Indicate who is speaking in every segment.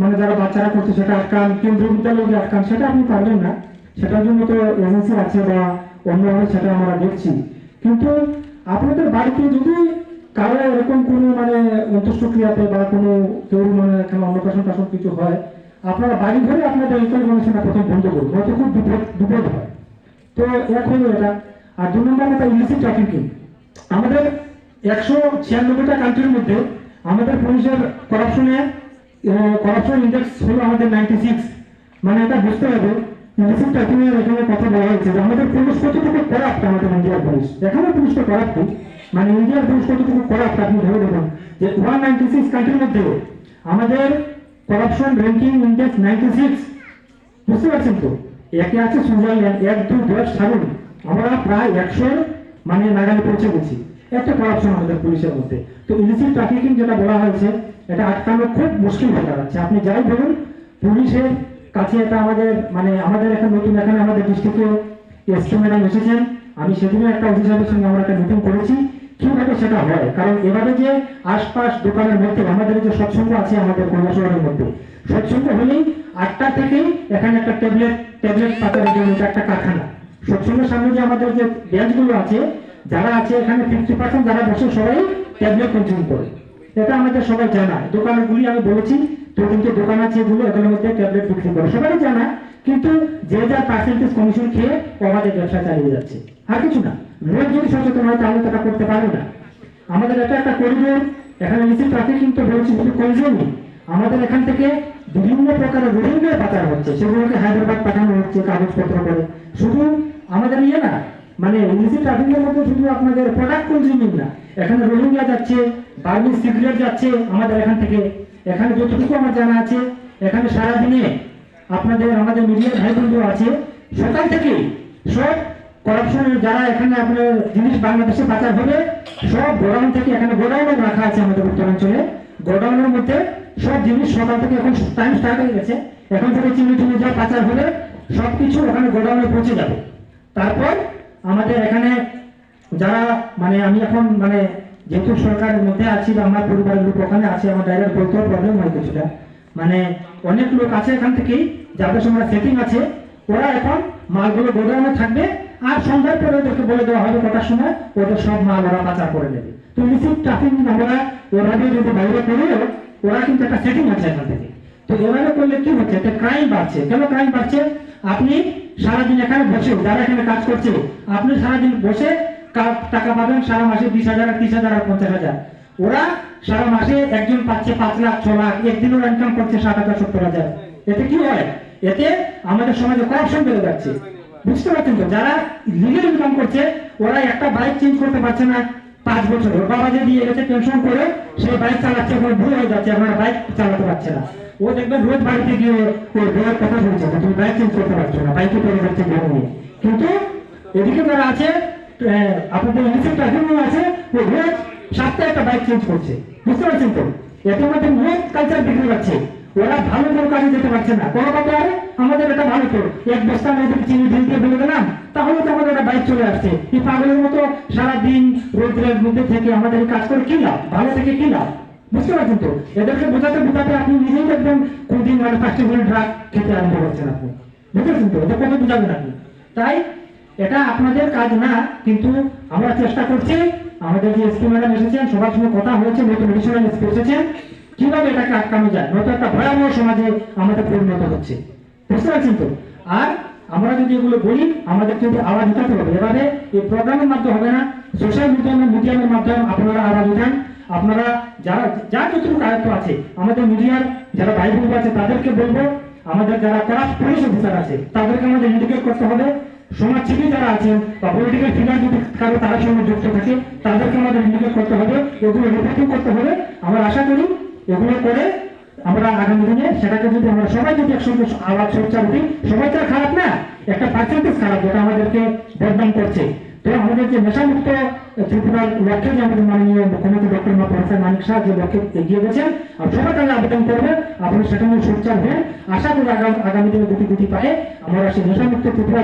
Speaker 1: মানে যারা বাচ্চারা করছে সেটা আটকান, কেন্দ্রীয় আটকান, সেটা আপনি পারবেন না। সেটার জন্য তো এজেন্সি আছে বা অন্যভাবে সেটা আমরা দেখছি। কিন্তু আপনাদের বাড়িতে যদি কারও এরকম কোনো মানে বা কোনো কেউ মানে এখানে কিছু হয়, আপনারা বাড়ি ঘরে আপনাদের এই কনভেনশনটা প্রথম বন্ধ করুন হয়তো খুব বিপদ হয়। তো এক হলো এটা। আর দু নম্বর আমাদের একশো ছিয়ানব্বইটা কান্ট্রির মধ্যে আমাদের পুলিশের করাপশনে করাপশন ইন্ডেক্স হলো আমাদের নাইনটি সিক্স মানে এটা বুঝতে হবে ট্রাফিকিং এর এখানে কথা বলা হয়েছে যে আমাদের পুলিশ কতটুকু করাপ্ট আমাদের ইন্ডিয়ার পুলিশ এখানে পুলিশটা করাপ্ট মানে ইন্ডিয়ার পুলিশ কতটুকু করাপ্ট আপনি ধরে দেখুন যে ওয়ান নাইনটি সিক্স কান্ট্রির মধ্যে আমাদের corruption ranking index ninety six বুঝতে পারছেন তো? একে আছে সুইজারল্যান্ড, এক দুই দশ ছাড়ুন। আমরা প্রায় একশো মানে নাগালে পৌঁছে গেছি। একটা করাপশন আমাদের পুলিশের মধ্যে। তো ইলিসিট ট্রাফিকিং যেটা বলা হয়েছে, এটা আটকানো খুব মুশকিল হয়ে দাঁড়াচ্ছে। আপনি যাই বলুন, পুলিশের কাছে এটা আমাদের মানে আমাদের একটা নতুন, এখানে আমাদের ডিস্ট্রিক্টে এসপি ম্যাডাম এসেছেন। আমি সেদিনও একটা অফিস সাহেবের সঙ্গে আমরা একটা মিটিং করেছি। কীভাবে সেটা হয়? কারণ এভাবে যে আশপাশ দোকানের মধ্যে, আমাদের যে সৎসঙ্গ আছে আমাদের কৈলাসহরের মধ্যে সৎসঙ্গ হলেই আটটা থেকেই এখানে একটা ট্যাবলেট ট্যাবলেট পাতার জন্য একটা কারখানা। সৎসঙ্গের সামনে যে আমাদের যে ব্যাচগুলো আছে যারা আছে এখানে ফিফটি পার্সেন্ট যারা বসে সবাই ট্যাবলেট কনজিউম করে। এটা আমাদের সবাই জানা। দোকানগুলি আমি বলেছি দু তিনটে দোকান আছে এগুলো, এগুলোর মধ্যে ট্যাবলেট বিক্রি করে। সবাই জানা, কিন্তু যে যার পার্সেন্টেজ কমিশন খেয়ে আমাদের ব্যবসা চালিয়ে যাচ্ছে। আর কিছু না। লোক যদি সচেতন হয়, তাহলে তারা করতে পারবে না। আমাদের এটা একটা করিডোর এখানে নিচে ট্রাফিকিং কিন্তু বলছি শুধু কনজিউমিং আমাদের এখান থেকে বিভিন্ন প্রকারের রোহিঙ্গা পাচার হচ্ছে। সেগুলোকে হায়দ্রাবাদ পাঠানো হচ্ছে, কাগজপত্র করে। শুধু আমাদের ইয়ে না মানে ইলিসিট ট্রাফিকের মধ্যে শুধু আপনাদের প্রোডাক্ট কনজিউমিং না, এখানে রোহিঙ্গা যাচ্ছে বার্মিজ সিগারেট যাচ্ছে আমাদের এখান থেকে। এখানে যতটুকু আমার জানা আছে, এখানে সারাদিনে আপনাদের, আমাদের মিডিয়ার ভাই বন্ধু আছে, সকাল থেকে সব করাপশনের যারা এখানে আপনার জিনিস বাংলাদেশে পাচার হবে, সব গোডাউন থেকে এখানে গোডাউনে রাখা আছে আমাদের উত্তরাঞ্চলে গোডাউনের মধ্যে সব জিনিস সকাল থেকে এখন টাইম স্টার্ট হয়ে গেছে। এখন থেকে চিনি চিনি যা পাচার হবে সবকিছু ওখানে গোডাউনে পৌঁছে যাবে। তারপর আমাদের এখানে যারা মানে আমি এখন মানে যেহেতু সরকারের মধ্যে আছি বা আমার পরিবারের লোক ওখানে আছে, আমার ডাইরেক্ট বলতেও প্রবলেম হয় কিছুটা। মানে অনেক লোক আছে এখান থেকেই, যাদের সঙ্গে সেটিং আছে, ওরা এখন মালগুলো গোডাউনে থাকবে, আর সন্ধ্যার পরে ওদেরকে বলে দেওয়া হবে কটার সময়, ওদের সব মাল ওরা পাচার করে নেবে তো রিসিভ ট্রাফিক আমরা দিয়ে যদি বাইরে করেও, ওরা কিন্তু একটা সেটিং আছে এখান থেকে। তো এভাবে করলে কি হচ্ছে? একটা ক্রাইম বাড়ছে। কেন ক্রাইম বাড়ছে? আপনি সারাদিন এখানে বসে যারা এখানে কাজ করছে, আপনি সারাদিন বসে টাকা পাবেন সারা মাসে বিশ হাজার আর তিরিশ হাজার আর পঞ্চাশ হাজার। ওরা সারা মাসে একজন পাচ্ছে পাঁচ লাখ, ছ লাখ একদিন ওরা ইনকাম করছে ষাট হাজার, সত্তর হাজার। এতে কি হয়? এতে আমাদের সমাজে করাপশন বেড়ে যাচ্ছে। বুঝতে পারছেন তো? যারা লিগেল ইনকাম করছে, ওরা একটা বাইক চেঞ্জ করতে পারছে না পাঁচ বছর। বাবা যে দিয়ে গেছে পেনশন করে, সেই বাইক চালাচ্ছে ভুল হয়ে যাচ্ছে আর বাইক চালাতে পারছে না। ও দেখবেন রোজ বাড়িতে গিয়ে ওর বউয়ের কথা বলছে তুমি বাইক চেঞ্জ করতে পারছ না বাইকে পড়ে যাচ্ছে বউ নিয়ে। কিন্তু এদিকে যারা আছে আপনাদের ইলেকট্রিক ট্রাফিক আছে, ও রোজ সপ্তাহে একটা বাইক চেঞ্জ করছে। বুঝতে পারছেন তো? এতে আমাদের মদ কালচার বিক্রি পাচ্ছে ওরা ভালো কোনো কাজে যেতে পারছে না। কোনো কথা আরে আমাদের এটা ভালো তো এক বস্তা মেয়েদের চিনি দিয়ে বলে দিলাম, তাহলে তো আমাদের একটা বাইক চলে আসছে। এই পাগলের মতো সারাদিন রোদ্রের মধ্যে থেকে আমাদের কাজ করে কি লাভ? ভালো থেকে কি লাভ? বুঝতে পারছেন তো? এদেরকে বোঝাতে বোঝাতে আপনি নিজেই দেখবেন কোনদিন মানে পাঁচটি করে ড্রাগ খেতে আরম্ভ করছেন আপনি। বুঝতে পারছেন তো? এটা কত বোঝাবেন আপনি? তাই এটা আপনাদের কাজ না, কিন্তু আমরা চেষ্টা করছি। আমাদের যে এসপি ম্যাডাম এসেছেন, সবার সঙ্গে কথা হয়েছে, নতুন এডিশনাল এসপি এসেছেন কীভাবে এটাকে আটকানো যায়? নয়তো একটা ভয়াবহ সমাজে আমাদের পরিণত হচ্ছে। বুঝতে পারছেন তো? আর আমরা যদি এগুলো বলি, আমাদের কিন্তু আওয়াজ উঠাতে হবে। এবারে এই প্রোগ্রামের মাধ্যমে হবে না। সোশ্যাল মিডিয়ামের মিডিয়ামের মাধ্যমে আপনারা আওয়াজ উঠান। আপনারা যারা যার যতটুকু আয়ত্ত আছে, আমাদের মিডিয়ার যারা ভাই বোন আছে, তাদেরকে বলব, আমাদের যারা করাপ্ট পুলিশ অফিসার আছে, তাদেরকে আমাদের ইন্ডিকেট করতে হবে। সমাজসেবী যারা আছেন বা পলিটিক্যাল ফিগার যদি কারও তার সঙ্গে যুক্ত থাকে, তাদেরকে আমাদের ইন্ডিকেট করতে হবে, এগুলো রিপোর্টিং করতে হবে। আমরা আশা করি এগুলো করে আমরা আগামী দিনে সেটাকে যদি আমরা সবাই যদি একসঙ্গে আওয়াজ সোচ্চার উঠি সবাই তো খারাপ না, একটা পার্সেন্টেজ খারাপ যেটা আমাদেরকে বদনাম করছে। তো আমাদের যে নেশামুক্ত ত্রিপুরার লক্ষ্যে যে আমাদের মাননীয় মুখ্যমন্ত্রী ডক্টর মা প্রফেসর মানিক শাহ যে লক্ষ্যে এগিয়ে গেছেন, আর সবার কাছে আবেদন করবে আপনি সেটা নিয়ে সোচ্চার হয়ে আশা করি আগামী দিনে গুটি গুটি পায়ে আমরা সেই নেশামুক্ত ত্রিপুরা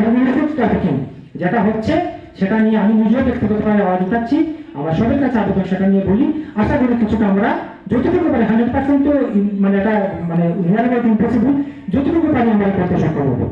Speaker 1: ট্রাফিকিং যেটা হচ্ছে, সেটা নিয়ে আমি নিজেও ব্যক্তিগতভাবে আওয়াজ উঠাচ্ছি, আমরা সবার কাছে আবেদন সেটা নিয়ে বলি। আশা করি কিছুটা আমরা যতটুকু পারি হান্ড্রেড পার্সেন্ট তো মানে এটা মানে নিরানব্বই ইম্পসিবল যতটুকু পারি আমরা করতে সক্ষম হব।